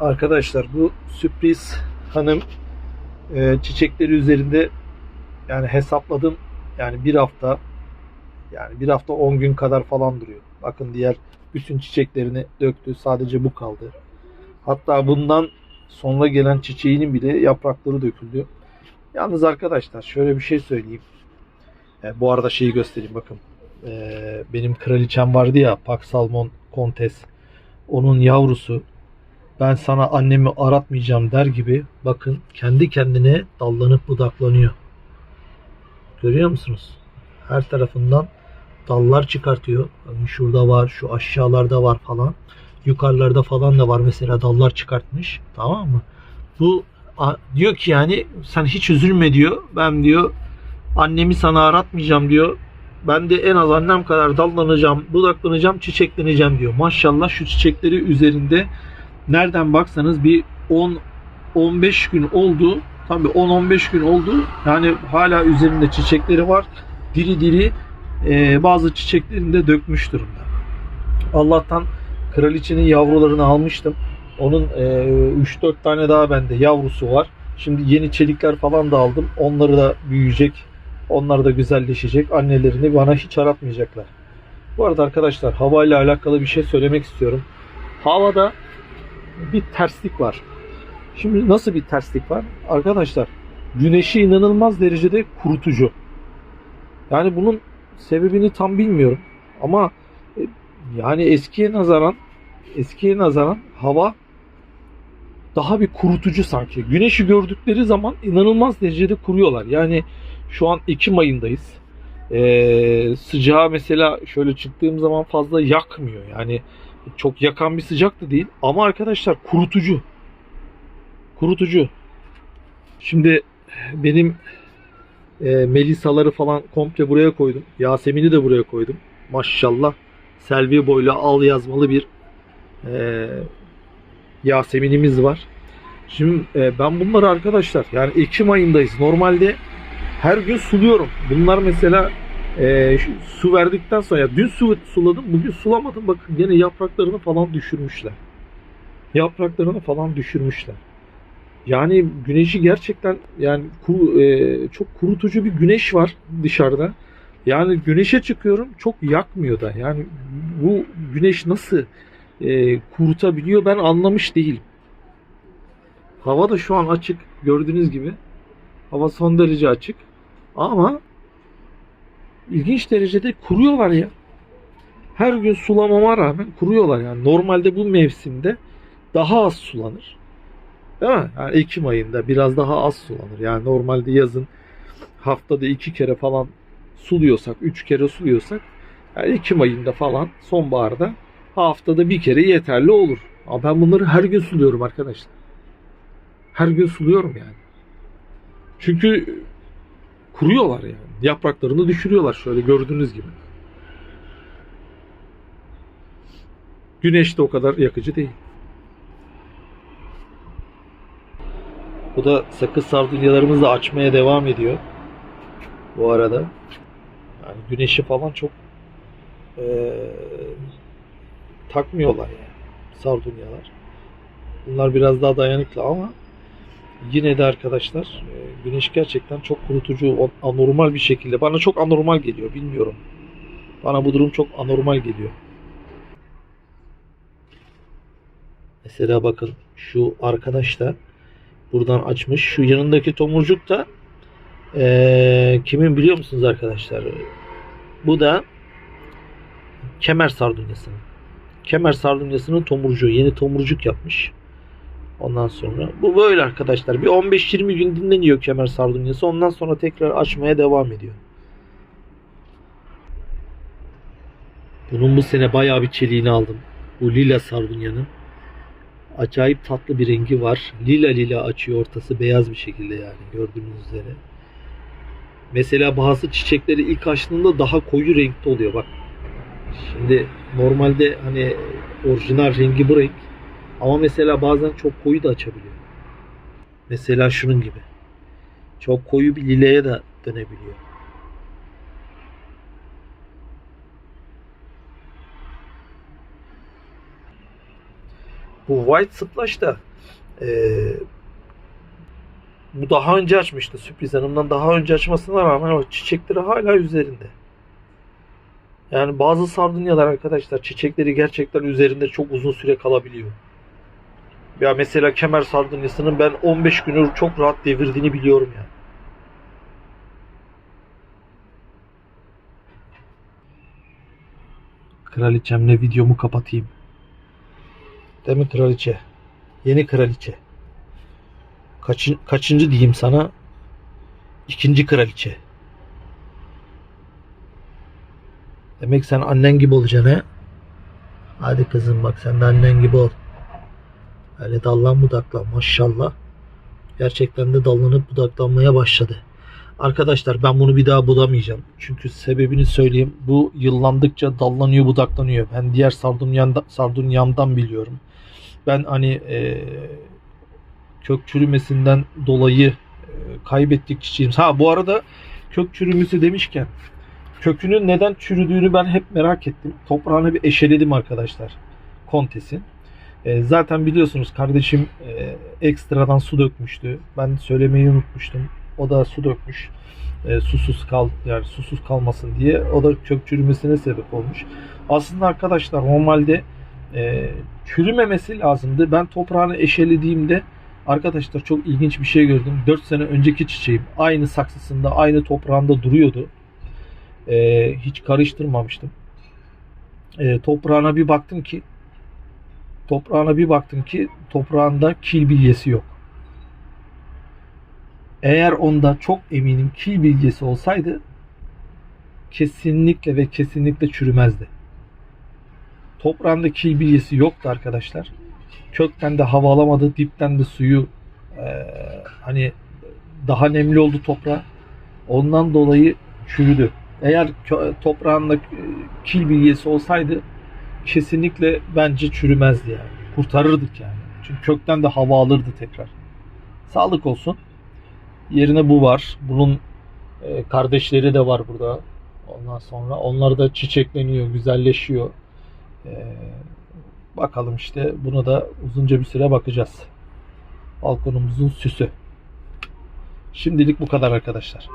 Arkadaşlar bu sürpriz hanım e, çiçekleri üzerinde yani hesapladım yani bir hafta yani bir hafta 10 gün kadar falan duruyor. Bakın diğer bütün çiçeklerini döktü. Sadece bu kaldı. Hatta bundan sonra gelen çiçeğinin bile yaprakları döküldü. Yalnız arkadaşlar şöyle bir şey söyleyeyim. E, bu arada şeyi göstereyim bakın. E, benim kraliçem vardı ya Pak Salmon Kontes. Onun yavrusu ben sana annemi aratmayacağım der gibi bakın kendi kendine dallanıp budaklanıyor. Görüyor musunuz? Her tarafından dallar çıkartıyor. Bakın şurada var, şu aşağılarda var falan. Yukarılarda falan da var mesela dallar çıkartmış. Tamam mı? Bu diyor ki yani sen hiç üzülme diyor. Ben diyor annemi sana aratmayacağım diyor. Ben de en az annem kadar dallanacağım, budaklanacağım, çiçekleneceğim diyor. Maşallah şu çiçekleri üzerinde nereden baksanız bir 10 15 gün oldu. Tabii 10-15 gün oldu. Yani hala üzerinde çiçekleri var. Diri diri e, bazı çiçeklerini de dökmüş durumda. Allah'tan kraliçenin yavrularını almıştım. Onun e, 3-4 tane daha bende yavrusu var. Şimdi yeni çelikler falan da aldım. Onları da büyüyecek. Onlar da güzelleşecek. Annelerini bana hiç aratmayacaklar. Bu arada arkadaşlar havayla alakalı bir şey söylemek istiyorum. Havada bir terslik var. Şimdi nasıl bir terslik var? Arkadaşlar güneşi inanılmaz derecede kurutucu. Yani bunun sebebini tam bilmiyorum. Ama e, yani eskiye nazaran eskiye nazaran hava daha bir kurutucu sanki. Güneşi gördükleri zaman inanılmaz derecede kuruyorlar. Yani şu an Ekim ayındayız. Ee, sıcağı mesela şöyle çıktığım zaman fazla yakmıyor. Yani çok yakan bir sıcak da değil. Ama arkadaşlar kurutucu. Kurutucu. Şimdi benim e, melisaları falan komple buraya koydum. Yasemin'i de buraya koydum. Maşallah selvi boylu al yazmalı bir e, Yasemin'imiz var. Şimdi e, ben bunları arkadaşlar yani Ekim ayındayız. Normalde her gün suluyorum. Bunlar mesela e, su verdikten sonra ya dün su suladım bugün sulamadım. Bakın gene yapraklarını falan düşürmüşler. Yapraklarını falan düşürmüşler. Yani güneşi gerçekten yani kuru, e, çok kurutucu bir güneş var dışarıda. Yani güneşe çıkıyorum çok yakmıyor da. Yani bu güneş nasıl e, kurutabiliyor ben anlamış değilim. Hava da şu an açık gördüğünüz gibi. Hava son derece açık. Ama ilginç derecede kuruyorlar ya. Her gün sulamama rağmen kuruyorlar yani. Normalde bu mevsimde daha az sulanır. Değil mi? Yani Ekim ayında biraz daha az sulanır. Yani normalde yazın haftada iki kere falan suluyorsak, üç kere suluyorsak yani Ekim ayında falan sonbaharda haftada bir kere yeterli olur. Ama ben bunları her gün suluyorum arkadaşlar. Her gün suluyorum yani. Çünkü kuruyorlar yani. Yapraklarını düşürüyorlar şöyle gördüğünüz gibi. Güneş de o kadar yakıcı değil. Bu da sakız sardunyalarımız da açmaya devam ediyor. Bu arada. Yani güneşi falan çok eee, takmıyorlar yani sardunyalar. Bunlar biraz daha dayanıklı ama yine de arkadaşlar e, güneş gerçekten çok kurutucu, anormal bir şekilde. Bana çok anormal geliyor, bilmiyorum. Bana bu durum çok anormal geliyor. Mesela bakın şu arkadaş da buradan açmış. Şu yanındaki tomurcuk da e, kimin biliyor musunuz arkadaşlar? Bu da kemer sardunyasının. Kemer sardunyasının tomurcuğu. Yeni tomurcuk yapmış. Ondan sonra bu böyle arkadaşlar. Bir 15-20 gün dinleniyor kemer sardunyası. Ondan sonra tekrar açmaya devam ediyor. Bunun bu sene bayağı bir çeliğini aldım. Bu lila sardunyanın. Acayip tatlı bir rengi var. Lila lila açıyor ortası beyaz bir şekilde yani gördüğünüz üzere. Mesela bazı çiçekleri ilk açtığında daha koyu renkte oluyor bak. Şimdi normalde hani orijinal rengi bu renk. Ama mesela bazen çok koyu da açabiliyor. Mesela şunun gibi. Çok koyu bir lileye de dönebiliyor. Bu white splash da Ee, bu daha önce açmıştı. Sürpriz Hanım'dan daha önce açmasına rağmen o çiçekleri hala üzerinde. Yani bazı sardunyalar arkadaşlar çiçekleri gerçekten üzerinde çok uzun süre kalabiliyor. Ya mesela kemer sardunyasının ben 15 günü çok rahat devirdiğini biliyorum yani. Kraliçemle videomu kapatayım. Değil mi kraliçe? Yeni kraliçe. Kaçın, kaçıncı diyeyim sana? İkinci kraliçe. Demek sen annen gibi olacaksın he? Hadi kızım bak sen de annen gibi ol. Öyle dallan budaklan maşallah. Gerçekten de dallanıp budaklanmaya başladı. Arkadaşlar ben bunu bir daha budamayacağım. Çünkü sebebini söyleyeyim. Bu yıllandıkça dallanıyor budaklanıyor. Ben diğer sardunyamdan, sardunyamdan biliyorum. Ben hani e, kök çürümesinden dolayı e, kaybettik çiçeğimiz. Ha bu arada kök çürümesi demişken kökünün neden çürüdüğünü ben hep merak ettim. Toprağını bir eşeledim arkadaşlar. Kontesin. E, zaten biliyorsunuz kardeşim e, ekstradan su dökmüştü. Ben söylemeyi unutmuştum. O da su dökmüş. E, susuz kal yani susuz kalmasın diye. O da kök çürümesine sebep olmuş. Aslında arkadaşlar normalde e, çürümemesi lazımdı. Ben toprağını eşelediğimde arkadaşlar çok ilginç bir şey gördüm. 4 sene önceki çiçeğim aynı saksısında, aynı toprağında duruyordu. E, hiç karıştırmamıştım. E, toprağına bir baktım ki toprağına bir baktım ki toprağında kil bilyesi yok. Eğer onda çok eminim kil bilyesi olsaydı kesinlikle ve kesinlikle çürümezdi. Toprağında kil bilyesi yoktu arkadaşlar. Kökten de hava alamadı, dipten de suyu eee, hani daha nemli oldu toprağı. Ondan dolayı çürüdü. Eğer toprağında e, kil bilyesi olsaydı kesinlikle bence çürümezdi yani. Kurtarırdık yani. Çünkü kökten de hava alırdı tekrar. Sağlık olsun. Yerine bu var. Bunun e, kardeşleri de var burada. Ondan sonra onlar da çiçekleniyor, güzelleşiyor. E, bakalım işte buna da uzunca bir süre bakacağız. Balkonumuzun süsü. Şimdilik bu kadar arkadaşlar.